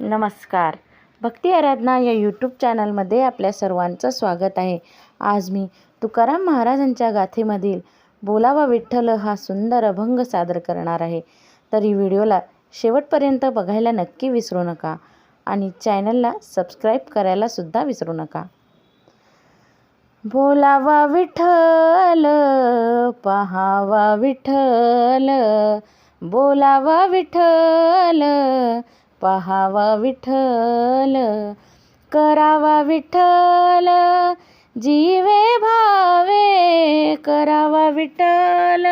नमस्कार. भक्ती आराधना या यूट्यूब चॅनलमध्ये आपल्या सर्वांचं स्वागत आहे. आज मी तुकाराम महाराजांच्या गाथेमधील बोलावा विठ्ठल हा सुंदर अभंग सादर करणार आहे. तरी व्हिडिओला शेवटपर्यंत बघायला नक्की विसरू नका आणि चॅनलला सबस्क्राईब करायला सुद्धा विसरू नका. बोलावा विठ्ठल पहावा विठ्ठल बोलावा विठ्ठल पहावा विठ्ठल करावा विठ्ठल जीवे भावे करावा विठ्ठल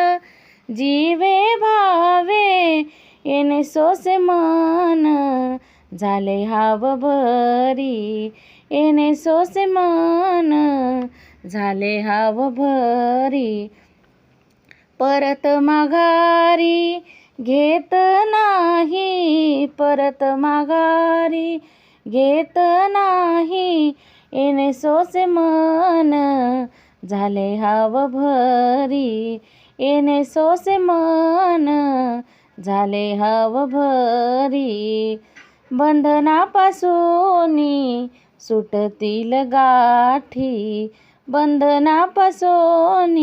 जीवे भावे येणे सोसे मन झाले हाव भरी येणे सोसे मन झाले हाव भरी परत माघारी घेत नाही परत माघारी. घेत नाही येणे सोसे मन. झाले हाव भरी. येणे सोसे मन. झाले हाव भरी. बंधनापासून सुटतील गाठी. बंधनापासून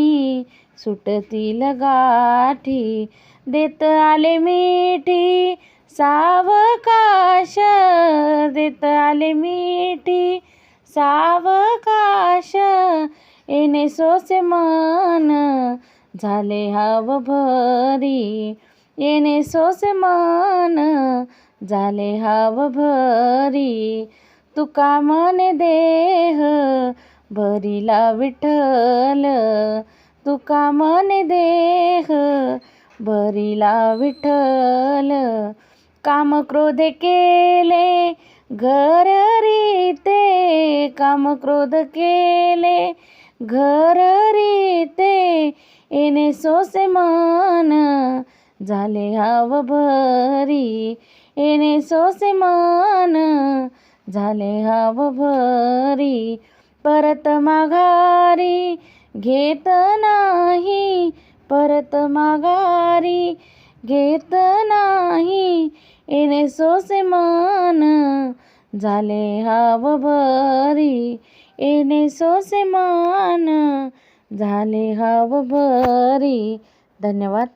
सुटतील गाठी. देत आले मिठी सावकाश. देत आले मिठी सावकाश. येणे सोसे मन झाले हाव भरी. येणे सोसे मन झाले हाव भरी. तुका मने देह भरीला विठ्ठल. तुका मने देह भरीला विठल काम क्रोध केले घर रीते. काम क्रोध केले घर रीते. येणे सोसे मन झाले हाव भरी. येणे सोसे मन झाले हाव भरी. परत माघारी घेत नाही परत माघारी घेत नाही. येणे सोसे मन झाले हाव भरी. येणे सोसे मन झाले हाव भरी. धन्यवाद.